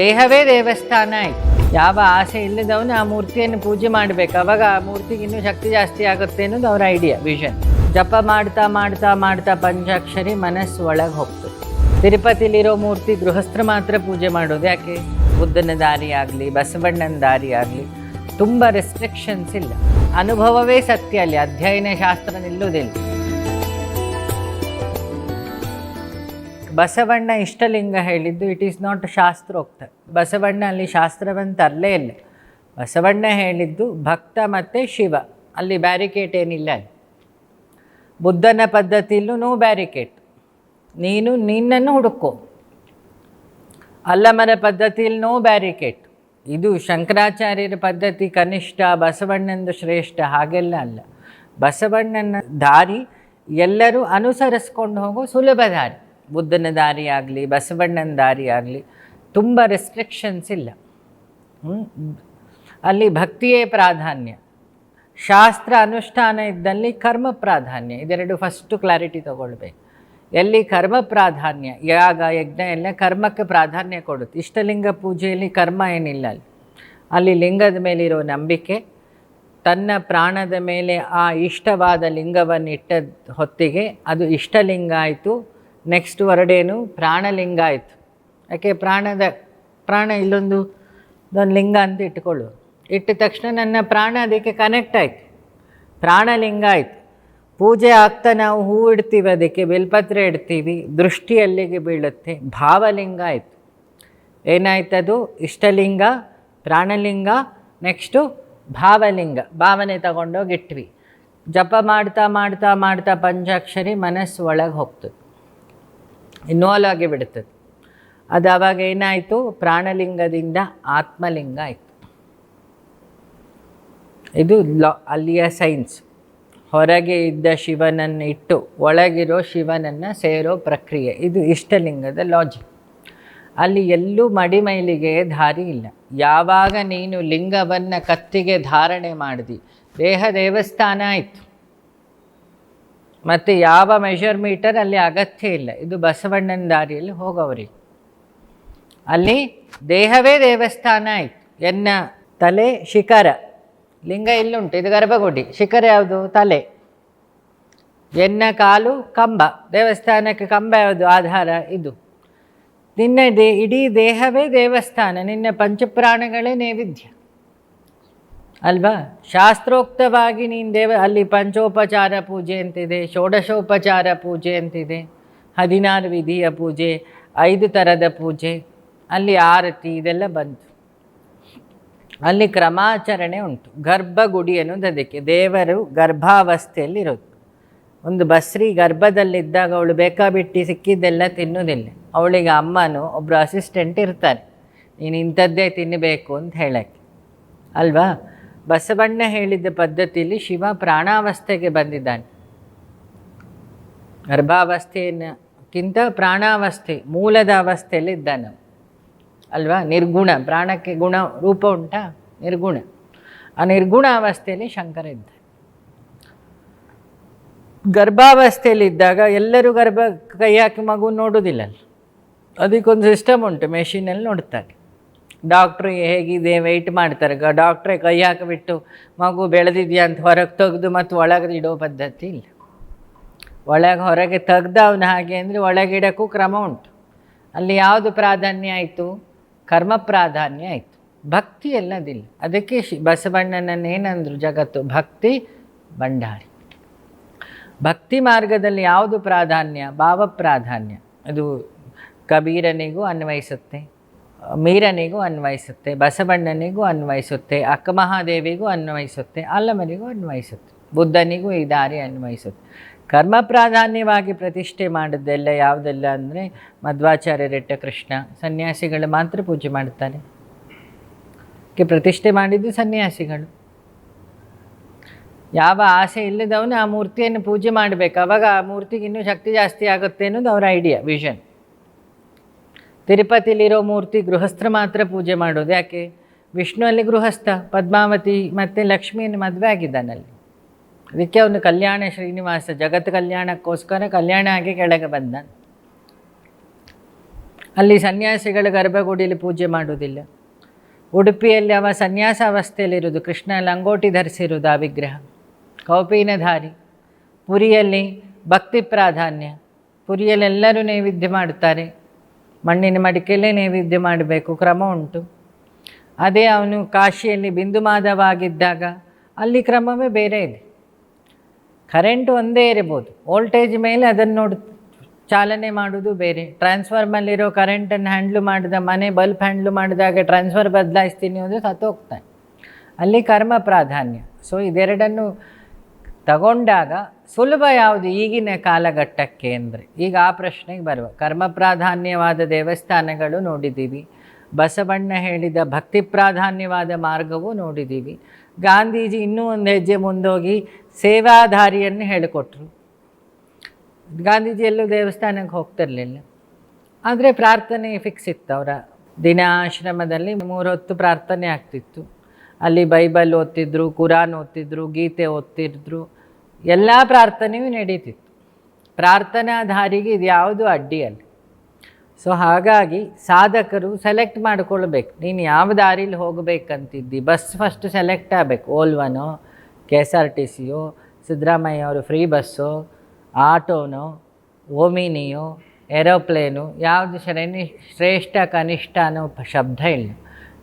ದೇಹವೇ ದೇವಸ್ಥಾನ ಆಯ್ತು. ಯಾವ ಆಸೆ ಇಲ್ಲದವನು ಆ ಮೂರ್ತಿಯನ್ನು ಪೂಜೆ ಮಾಡಬೇಕು. ಅವಾಗ ಆ ಮೂರ್ತಿಗೆ ಇನ್ನೂ ಶಕ್ತಿ ಜಾಸ್ತಿ ಆಗುತ್ತೆ ಅನ್ನೋದು ಅವರ ಐಡಿಯಾ ವಿಷನ್ ಜಪ ಮಾಡ್ತಾ ಮಾಡ್ತಾ ಮಾಡ್ತಾ ಪಂಚಾಕ್ಷರಿ ಮನಸ್ಸು ಒಳಗೆ ಹೋಗ್ತದೆ ತಿರುಪತಿಲಿರೋ ಮೂರ್ತಿ ಗೃಹಸ್ಥರು ಮಾತ್ರ ಪೂಜೆ ಮಾಡೋದು ಯಾಕೆ? ಬುದ್ಧನ ದಾರಿ ಆಗಲಿ, ಬಸವಣ್ಣನ ದಾರಿ ಆಗಲಿ, ತುಂಬ ರೆಸ್ಟ್ರಿಕ್ಷನ್ಸ್ ಇಲ್ಲ. ಅನುಭವವೇ ಸತ್ಯ ಅಲ್ಲಿ, ಅಧ್ಯಯನ ಶಾಸ್ತ್ರ ನಿಲ್ಲುವುದಿಲ್ಲ. ಬಸವಣ್ಣ ಇಷ್ಟಲಿಂಗ ಹೇಳಿದ್ದು ಇಟ್ ಈಸ್ ನಾಟ್ ಶಾಸ್ತ್ರೋಕ್ತ. ಬಸವಣ್ಣ ಅಲ್ಲಿ ಶಾಸ್ತ್ರವನ್ನು ತರಲೇ ಇಲ್ಲ. ಬಸವಣ್ಣ ಹೇಳಿದ್ದು ಭಕ್ತ ಮತ್ತು ಶಿವ. ಅಲ್ಲಿ ಬ್ಯಾರಿಕೇಟ್ ಏನಿಲ್ಲ ಅಲ್ಲಿ. ಬುದ್ಧನ ಪದ್ಧತಿಯಲ್ಲೂ ನೋ ಬ್ಯಾರಿಕೇಟ್ ನೀನು ನಿನ್ನನ್ನು ಹುಡುಕೋ. ಅಲ್ಲಮರ ಪದ್ಧತಿಯಲ್ಲಿ ನೋ ಬ್ಯಾರಿಕೇಟ್ ಇದು ಶಂಕರಾಚಾರ್ಯರ ಪದ್ಧತಿ ಕನಿಷ್ಠ, ಬಸವಣ್ಣಂದು ಶ್ರೇಷ್ಠ, ಹಾಗೆಲ್ಲ ಅಲ್ಲ. ಬಸವಣ್ಣನ ದಾರಿ ಎಲ್ಲರೂ ಅನುಸರಿಸ್ಕೊಂಡು ಹೋಗೋ ಸುಲಭ ದಾರಿ. ಬುದ್ಧನ ದಾರಿ ಆಗಲಿ, ಬಸವಣ್ಣನ ದಾರಿ ಆಗಲಿ, ತುಂಬ ರೆಸ್ಟ್ರಿಕ್ಷನ್ಸ್ ಇಲ್ಲ. ಅಲ್ಲಿ ಭಕ್ತಿಯೇ ಪ್ರಾಧಾನ್ಯ. ಶಾಸ್ತ್ರ ಅನುಷ್ಠಾನ ಇದ್ದಲ್ಲಿ ಕರ್ಮ ಪ್ರಾಧಾನ್ಯ. ಇದೆರಡು ಫಸ್ಟು ಕ್ಲಾರಿಟಿ ತಗೊಳ್ಬೇಕು. ಎಲ್ಲಿ ಕರ್ಮ ಪ್ರಾಧಾನ್ಯ? ಯಾಗ, ಯಜ್ಞ ಎಲ್ಲ ಕರ್ಮಕ್ಕೆ ಪ್ರಾಧಾನ್ಯ ಕೊಡುತ್ತೆ. ಇಷ್ಟಲಿಂಗ ಪೂಜೆಯಲ್ಲಿ ಕರ್ಮ ಏನಿಲ್ಲ ಅಲ್ಲಿ. ಅಲ್ಲಿ ಲಿಂಗದ ಮೇಲಿರೋ ನಂಬಿಕೆ, ತನ್ನ ಪ್ರಾಣದ ಮೇಲೆ ಆ ಇಷ್ಟವಾದ ಲಿಂಗವನ್ನು ಇಟ್ಟ ಹೊತ್ತಿಗೆ ಅದು ಇಷ್ಟಲಿಂಗ ಆಯಿತು ನೆಕ್ಸ್ಟ್ ಹೊರಡೇನು ಪ್ರಾಣಲಿಂಗ ಆಯಿತು. ಯಾಕೆ ಪ್ರಾಣದ, ಪ್ರಾಣ ಇಲ್ಲೊಂದು ಒಂದು ಲಿಂಗ ಅಂತ ಇಟ್ಕೊಳ್ಳು. ಇಟ್ಟ ತಕ್ಷಣ ನನ್ನ ಪ್ರಾಣ ಅದಕ್ಕೆ ಕನೆಕ್ಟ್ ಆಯಿತು. ಪ್ರಾಣಲಿಂಗ ಆಯಿತು. ಪೂಜೆ ಆಗ್ತಾ ನಾವು ಹೂ ಇಡ್ತೀವಿ ಅದಕ್ಕೆ, ಬೆಲ್ಪತ್ರೆ ಇಡ್ತೀವಿ, ದೃಷ್ಟಿ ಅಲ್ಲಿಗೆ ಬೀಳುತ್ತೆ, ಭಾವಲಿಂಗ ಆಯಿತು. ಏನಾಯ್ತದು ಇಷ್ಟಲಿಂಗ, ಪ್ರಾಣಲಿಂಗ ನೆಕ್ಸ್ಟು ಭಾವಲಿಂಗ. ಭಾವನೆ ತಗೊಂಡೋಗಿಟ್ವಿ ಜಪ ಮಾಡ್ತಾ ಮಾಡ್ತಾ ಮಾಡ್ತಾ ಪಂಚಾಕ್ಷರಿ ಮನಸ್ಸು ಒಳಗೆ ಹೋಗ್ತದೆ. ಇನ್ವಾಲ್ವ್ ಆಗಿ ಬಿಡುತ್ತದೆ. ಅದು ಆವಾಗ ಏನಾಯಿತು? ಪ್ರಾಣಲಿಂಗದಿಂದ ಆತ್ಮಲಿಂಗ ಆಯಿತು. ಇದು ಲಾ, ಅಲ್ಲಿಯ ಸೈನ್ಸ್. ಹೊರಗೆ ಇದ್ದ ಶಿವನನ್ನು ಇಟ್ಟು ಒಳಗಿರೋ ಶಿವನನ್ನು ಸೇರೋ ಪ್ರಕ್ರಿಯೆ. ಇದು ಇಷ್ಟಲಿಂಗದ ಲಾಜಿಕ್ ಅಲ್ಲಿ ಎಲ್ಲೂ ಮಡಿಮೈಲಿಗೆ ದಾರಿ ಇಲ್ಲ. ಯಾವಾಗ ನೀನು ಲಿಂಗವನ್ನು ಕತ್ತಿಗೆ ಧಾರಣೆ ಮಾಡಿದಿ? ದೇಹ ದೇವಸ್ಥಾನ ಆಯಿತು. ಮತ್ತು ಯಾವ ಮೆಷರ್ ಮೀಟರ್ ಅಲ್ಲಿ ಅಗತ್ಯ ಇಲ್ಲ. ಇದು ಬಸವಣ್ಣನ ದಾರಿಯಲ್ಲಿ ಹೋಗೋವರಿಗೆ. ಅಲ್ಲಿ ದೇಹವೇ ದೇವಸ್ಥಾನ ಆಯಿತು. ಎನ್ನ ತಲೆ, ಶಿಖರ. ಲಿಂಗ ಇಲ್ಲುಂಟು ಇದು ಗರ್ಭಗುಡಿ. ಶಿಖರ ಯಾವುದು? ತಲೆ. ಎನ್ನ ಕಾಲು? ಕಂಬ. ದೇವಸ್ಥಾನಕ್ಕೆ ಕಂಬ ಯಾವುದು? ಆಧಾರ ಇದು. ನಿನ್ನ ದೇ ಇಡೀ ದೇಹವೇ ದೇವಸ್ಥಾನ. ನಿನ್ನ ಪಂಚಪ್ರಾಣಗಳೇ ನೈವೇದ್ಯ. ಅಲ್ವಾ? ಶಾಸ್ತ್ರೋಕ್ತವಾಗಿ ನೀನು ದೇವ, ಅಲ್ಲಿ ಪಂಚೋಪಚಾರ ಪೂಜೆ ಅಂತಿದೆ, ಷೋಡಶೋಪಚಾರ ಪೂಜೆ ಅಂತಿದೆ, ಹದಿನಾರು ವಿಧಿಯ ಪೂಜೆ, ಐದು ಥರದ ಪೂಜೆ, ಅಲ್ಲಿ ಆರತಿ ಇದೆಲ್ಲ ಬಂತು. ಅಲ್ಲಿ ಕ್ರಮಾಚರಣೆ ಉಂಟು. ಗರ್ಭಗುಡಿ ಅನ್ನೋದು ಅದಕ್ಕೆ ದೇವರು ಗರ್ಭಾವಸ್ಥೆಯಲ್ಲಿರೋದು. ಒಂದು ಬಸ್ರಿ ಗರ್ಭದಲ್ಲಿದ್ದಾಗ ಅವಳು ಬೇಕಾಬಿಟ್ಟು ಸಿಕ್ಕಿದ್ದೆಲ್ಲ ತಿನ್ನೋದಿಲ್ಲ ಅವಳಿಗೆ ಅಮ್ಮನು ಒಬ್ಬರು ಅಸಿಸ್ಟೆಂಟ್ ಇರ್ತಾರೆ. ನೀನು ಇಂಥದ್ದೇ ತಿನ್ನಬೇಕು ಅಂತ ಹೇಳಕ್ಕೆ. ಅಲ್ವಾ? ಬಸವಣ್ಣ ಹೇಳಿದ್ದ ಪದ್ಧತಿಯಲ್ಲಿ ಶಿವ ಪ್ರಾಣಾವಸ್ಥೆಗೆ ಬಂದಿದ್ದಾನೆ. ಗರ್ಭಾವಸ್ಥೆಯನ್ನಕ್ಕಿಂತ ಪ್ರಾಣಾವಸ್ಥೆ, ಮೂಲದ ಅವಸ್ಥೆಯಲ್ಲಿ ಇದ್ದಾನೆ ಅಲ್ವಾ? ನಿರ್ಗುಣ, ಪ್ರಾಣಕ್ಕೆ ಗುಣ, ರೂಪ ಉಂಟಾ? ನಿರ್ಗುಣ. ಆ ನಿರ್ಗುಣ ಅವಸ್ಥೆಯಲ್ಲಿ ಶಂಕರ ಇದ್ದ ಗರ್ಭಾವಸ್ಥೆಯಲ್ಲಿ ಇದ್ದಾಗ ಎಲ್ಲರೂ ಗರ್ಭ ಕೈ ಹಾಕಿ ಮಗು ನೋಡೋದಿಲ್ಲ ಅದಕ್ಕೊಂದು ಸಿಸ್ಟಮ್ ಉಂಟು ಮೆಷಿನಲ್ಲಿ ನೋಡ್ತಾರೆ ಡಾಕ್ಟ್ರು ಹೇಗಿದೆ ವೆಯ್ಟ್ ಮಾಡ್ತಾರೆ. ಡಾಕ್ಟ್ರೇ ಕೈ ಹಾಕಿಬಿಟ್ಟು, ಮಗು ಬೆಳೆದಿದೆಯಾ ಅಂತ ಹೊರಗೆ ತೆಗೆದು ಮತ್ತು ಒಳಗೆ ಇಡೋ ಪದ್ಧತಿ ಇಲ್ಲ. ಒಳಗೆ ಹೊರಗೆ ತೆಗ್ದು ಅವನು ಹಾಗೆ ಅಂದರೆ ಒಳಗಿಡೋಕ್ಕೂ ಕ್ರಮ ಉಂಟು. ಅಲ್ಲಿ ಯಾವುದು ಪ್ರಾಧಾನ್ಯ ಆಯಿತು? ಕರ್ಮ ಪ್ರಾಧಾನ್ಯ ಆಯಿತು. ಭಕ್ತಿ ಎಲ್ಲದಿಲ್ಲ. ಅದಕ್ಕೆ ಶಿ ಬಸವಣ್ಣನನ್ನು ಏನಂದರು ಜಗತ್ತು? ಭಕ್ತಿ ಭಂಡಾರಿ. ಭಕ್ತಿ ಮಾರ್ಗದಲ್ಲಿ ಯಾವುದು ಪ್ರಾಧಾನ್ಯ? ಭಾವ ಪ್ರಾಧಾನ್ಯ ಅದು ಕಬೀರನಿಗೂ ಅನ್ವಯಿಸುತ್ತೆ. ಮೀರನಿಗೂ ಅನ್ವಯಿಸುತ್ತೆ, ಬಸವಣ್ಣನಿಗೂ ಅನ್ವಯಿಸುತ್ತೆ, ಅಕ್ಕಮಹಾದೇವಿಗೂ ಅನ್ವಯಿಸುತ್ತೆ ಅಲ್ಲಮನಿಗೂ ಅನ್ವಯಿಸುತ್ತೆ, ಬುದ್ಧನಿಗೂ ಈ ದಾರಿ ಅನ್ವಯಿಸುತ್ತೆ. ಕರ್ಮ ಪ್ರಾಧಾನ್ಯವಾಗಿ ಪ್ರತಿಷ್ಠೆ ಮಾಡಿದ್ದೆಲ್ಲ ಯಾವುದೆಲ್ಲ ಅಂದರೆ ಮಧ್ವಾಚಾರ್ಯರೆಟ್ಟ ಕೃಷ್ಣ ಸನ್ಯಾಸಿಗಳು ಮಾತ್ರ ಪೂಜೆ ಮಾಡ್ತಾರೆ ಪ್ರತಿಷ್ಠೆ ಮಾಡಿದ್ದು ಸನ್ಯಾಸಿಗಳು. ಯಾವ ಆಸೆ ಇಲ್ಲದವನು ಆ ಮೂರ್ತಿಯನ್ನು ಪೂಜೆ ಮಾಡಬೇಕು. ಅವಾಗ ಆ ಮೂರ್ತಿಗೆ ಇನ್ನೂ ಶಕ್ತಿ ಜಾಸ್ತಿ ಆಗುತ್ತೆ ಅನ್ನೋದು ಅವರ ಐಡಿಯಾ ವಿಷನ್ ತಿರುಪತಿಲಿರೋ ಮೂರ್ತಿ ಗೃಹಸ್ಥರು ಮಾತ್ರ ಪೂಜೆ ಮಾಡೋದು. ಯಾಕೆ? ವಿಷ್ಣು ಅಲ್ಲಿ ಗೃಹಸ್ಥ, ಪದ್ಮಾವತಿ ಮತ್ತು ಲಕ್ಷ್ಮಿಯನ್ನು ಮದುವೆ ಆಗಿದ್ದಾನಲ್ಲಿ. ಅದಕ್ಕೆ ಅವನು ಕಲ್ಯಾಣ ಶ್ರೀನಿವಾಸ, ಜಗತ್ ಕಲ್ಯಾಣಕ್ಕೋಸ್ಕರ ಕಲ್ಯಾಣ ಆಗಿ ಕೆಳಗೆ ಬಂದ ಅಲ್ಲಿ ಸನ್ಯಾಸಿಗಳು ಗರ್ಭಗುಡಿಯಲ್ಲಿ ಪೂಜೆ ಮಾಡುವುದಿಲ್ಲ. ಉಡುಪಿಯಲ್ಲಿ ಅವ ಸನ್ಯಾಸ ಅವಸ್ಥೆಯಲ್ಲಿರುವುದು, ಕೃಷ್ಣ ಲಂಗೋಟಿ ಧರಿಸಿರುವುದು ಆ ವಿಗ್ರಹ. ಕೌಪೀನಧಾರಿ. ಪುರಿಯಲ್ಲಿ ಭಕ್ತಿ ಪ್ರಾಧಾನ್ಯ. ಪುರಿಯಲ್ಲಿ ಎಲ್ಲರೂ ನೈವೇದ್ಯ ಮಾಡುತ್ತಾರೆ. ಮಣ್ಣಿನ ಮಡಿಕೆಯಲ್ಲೇ ನೈವೇದ್ಯ ಮಾಡಬೇಕು, ಕ್ರಮ ಉಂಟು. ಅದೇ ಅವನು ಕಾಶಿಯಲ್ಲಿ ಬಿಂದು ಮಾಧವಾಗಿದ್ದಾಗ ಅಲ್ಲಿ ಕ್ರಮವೇ ಬೇರೆ ಇದೆ. ಕರೆಂಟ್ ಒಂದೇ ಇರಬಹುದು. ವೋಲ್ಟೇಜ್ ಮೇಲೆ ಅದನ್ನು ನೋಡು, ಚಾಲನೆ ಮಾಡೋದು ಬೇರೆ. ಟ್ರಾನ್ಸ್ಫಾರ್ಮಲ್ಲಿರೋ ಕರೆಂಟನ್ನು ಹ್ಯಾಂಡ್ಲು ಮಾಡಿದ ಮನೆ ಬಲ್ಬ್ ಹ್ಯಾಂಡ್ಲು ಮಾಡಿದಾಗ ಟ್ರಾನ್ಸ್ಫರ್ ಬದಲಾಯಿಸ್ತೀನಿ ಅಂದರೆ ಸತ್ತೋಗ್ತಾನೆ. ಅಲ್ಲಿ ಕರ್ಮ ಪ್ರಾಧಾನ್ಯ. ಸೊ ಇದೆರಡನ್ನು ತಗೊಂಡಾಗ ಸುಲಭ ಯಾವುದು ಈಗಿನ ಕಾಲಘಟ್ಟಕ್ಕೆ ಅಂದರೆ ಈಗ ಆ ಪ್ರಶ್ನೆಗೆ ಬರುವ. ಕರ್ಮ ಪ್ರಾಧಾನ್ಯವಾದ ದೇವಸ್ಥಾನಗಳು ನೋಡಿದ್ದೀವಿ. ಬಸವಣ್ಣ ಹೇಳಿದ ಭಕ್ತಿ ಪ್ರಾಧಾನ್ಯವಾದ ಮಾರ್ಗವೂ ನೋಡಿದ್ದೀವಿ. ಗಾಂಧೀಜಿ ಇನ್ನೂ ಒಂದು ಹೆಜ್ಜೆ ಮುಂದೋಗಿ ಸೇವಾಧಾರಿಯನ್ನು ಹೇಳಿಕೊಟ್ರು. ಗಾಂಧೀಜಿ ಎಲ್ಲೂ ದೇವಸ್ಥಾನಕ್ಕೆ ಹೋಗ್ತಿರಲಿಲ್ಲ. ಆದರೆ ಪ್ರಾರ್ಥನೆ ಫಿಕ್ಸ್ ಇತ್ತು ಅವರ ದಿನಾಶ್ರಮದಲ್ಲಿ ಮೂರು ಹೊತ್ತು ಪ್ರಾರ್ಥನೆ ಆಗ್ತಿತ್ತು. ಅಲ್ಲಿ ಬೈಬಲ್ ಓದ್ತಿದ್ರು, ಕುರಾನ್ ಓದ್ತಿದ್ರು, ಗೀತೆ ಓದ್ತಿದ್ರು, ಎಲ್ಲ ಪ್ರಾರ್ಥನೆಯೂ ನಡೀತಿತ್ತು. ಪ್ರಾರ್ಥನಾಧಾರಿಗೆ ಇದು ಯಾವುದು ಅಡ್ಡಿಯಲ್ಲ. ಸೊ ಹಾಗಾಗಿ ಸಾಧಕರು ಸೆಲೆಕ್ಟ್ ಮಾಡ್ಕೊಳ್ಬೇಕು. ನೀನು ಯಾವ ದಾರಿಲಿ ಹೋಗಬೇಕಂತಿದ್ದಿ? ಬಸ್ ಫಸ್ಟ್ ಸೆಲೆಕ್ಟ್ ಆಗಬೇಕು. ಓಲ್ವನೋ ಕೆ ಎಸ್ ಆರ್ ಟಿ ಸಿಯೋ ಸಿದ್ದರಾಮಯ್ಯ ಅವರು ಫ್ರೀ ಬಸ್ಸೋ ಆಟೋನೋ, ಓಮಿನಿಯೋ ಏರೋಪ್ಲೇನು ಯಾವುದು ಶ್ರೇಣಿ ಶ್ರೇಷ್ಠ ಕನಿಷ್ಠ ಅನ್ನೋ ಶಬ್ದ ಇಲ್ಲ.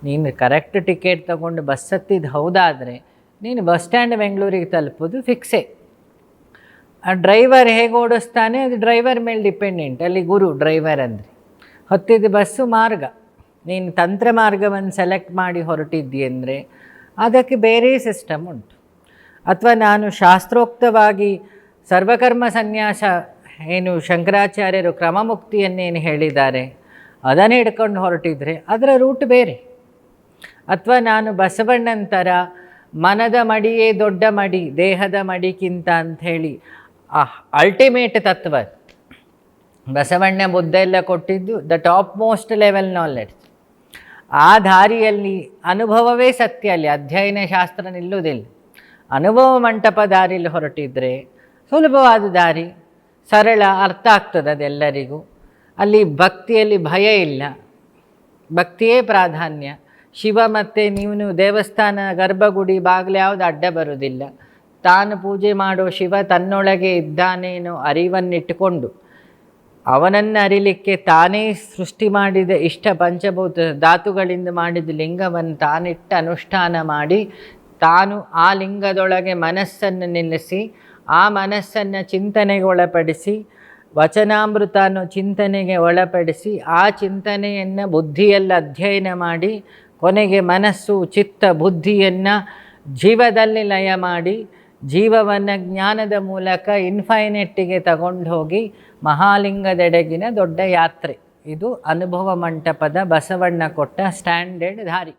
ನೀನು ಕರೆಕ್ಟ್ ಟಿಕೆಟ್ ತಗೊಂಡು ಬಸ್ ಹತ್ತಿದ್ದು ಹೌದಾದರೆ ನೀನು ಬಸ್ ಸ್ಟ್ಯಾಂಡ್ ಬೆಂಗಳೂರಿಗೆ ತಲುಪೋದು ಫಿಕ್ಸೇ ಆ ಡ್ರೈವರ್ ಹೇಗೆ ಓಡಿಸ್ತಾನೆ? ಅದು ಡ್ರೈವರ್ ಮೇಲೆ ಡಿಪೆಂಡೆಂಟ್ ಅಲ್ಲಿ ಗುರು ಡ್ರೈವರ್ ಅಂದರೆ. ಹೊತ್ತಿದ್ದ ಬಸ್ಸು ಮಾರ್ಗ. ನೀನು ತಂತ್ರ ಮಾರ್ಗವನ್ನು ಸೆಲೆಕ್ಟ್ ಮಾಡಿ ಹೊರಟಿದ್ದಿ ಅಂದರೆ ಅದಕ್ಕೆ ಬೇರೆ ಸಿಸ್ಟಮ್ ಉಂಟು. ಅಥವಾ ನಾನು ಶಾಸ್ತ್ರೋಕ್ತವಾಗಿ ಸರ್ವಕರ್ಮ ಸನ್ಯಾಸ, ಏನು ಶಂಕರಾಚಾರ್ಯರು ಕ್ರಮಮುಕ್ತಿಯನ್ನೇನು ಹೇಳಿದ್ದಾರೆ? ಅದನ್ನೇ ಹಿಡ್ಕೊಂಡು ಹೊರಟಿದ್ರೆ ಅದರ ರೂಟ್ ಬೇರೆ. ಅಥವಾ ನಾನು ಬಸವಣ್ಣನ ಮನದ ಮಡಿಯೇ ದೊಡ್ಡ ಮಡಿ, ದೇಹದ ಮಡಿಕ್ಕಿಂತ ಅಂಥೇಳಿ ಅಲ್ಟಿಮೇಟ್ ತತ್ವ. ಬಸವಣ್ಣ ಬುದ್ಧ ಎಲ್ಲ ಕೊಟ್ಟಿದ್ದು the top most level knowledge ಆ ದಾರಿಯಲ್ಲಿ ಅನುಭವವೇ ಸತ್ಯ ಅಲ್ಲಿ, ಅಧ್ಯಯನ ಶಾಸ್ತ್ರ ನಿಲ್ಲುವುದಿಲ್ಲ. ಅನುಭವ ಮಂಟಪ ದಾರಿಯಲ್ಲಿ ಹೊರಟಿದ್ರೆ ಸುಲಭವಾದ ದಾರಿ, ಸರಳ, ಅರ್ಥ ಆಗ್ತದೆ ಅದೆಲ್ಲರಿಗೂ. ಅಲ್ಲಿ ಭಕ್ತಿಯಲ್ಲಿ ಭಯ ಇಲ್ಲ, ಭಕ್ತಿಯೇ ಪ್ರಾಧಾನ್ಯ. ಶಿವ ಮತ್ತು ನೀವು ದೇವಸ್ಥಾನ, ಗರ್ಭಗುಡಿ, ಬಾಗಿಲು ಯಾವುದು ಅಡ್ಡ ಬರುವುದಿಲ್ಲ. ತಾನು ಪೂಜೆ ಮಾಡೋ ಶಿವ ತನ್ನೊಳಗೆ ಇದ್ದಾನೇನೋ ಅರಿವನ್ನಿಟ್ಟುಕೊಂಡು, ಅವನನ್ನು ಅರಿಲಿಕ್ಕೆ ತಾನೇ ಸೃಷ್ಟಿ ಮಾಡಿದ ಇಷ್ಟ ಪಂಚಭೂತ ಧಾತುಗಳಿಂದ ಮಾಡಿದ ಲಿಂಗವನ್ನು ತಾನಿಟ್ಟು ಅನುಷ್ಠಾನ ಮಾಡಿ, ತಾನು ಆ ಲಿಂಗದೊಳಗೆ ಮನಸ್ಸನ್ನು ನಿಲ್ಲಿಸಿ, ಆ ಮನಸ್ಸನ್ನು ಚಿಂತನೆಗೆ ಒಳಪಡಿಸಿ, ವಚನಾಮೃತ ಅನ್ನೋ ಚಿಂತನೆಗೆ ಒಳಪಡಿಸಿ, ಆ ಚಿಂತನೆಯನ್ನು ಬುದ್ಧಿಯಲ್ಲಿ ಅಧ್ಯಯನ ಮಾಡಿ ಕೊನೆಗೆ ಮನಸ್ಸು, ಚಿತ್ತ, ಬುದ್ಧಿಯನ್ನು ಜೀವದಲ್ಲಿ ಲಯ ಮಾಡಿ ಜೀವವನ್ನು ಜ್ಞಾನದ ಮೂಲಕ ಇನ್ಫೈನೆಟ್ಟಿಗೆ ತಗೊಂಡು ಹೋಗಿ ಮಹಾಲಿಂಗದೆಡೆಗಿನ ದೊಡ್ಡ ಯಾತ್ರೆ. ಇದು ಅನುಭವ ಮಂಟಪದ ಬಸವಣ್ಣ ಕೊಟ್ಟ ಸ್ಟ್ಯಾಂಡರ್ಡ್ ದಾರಿ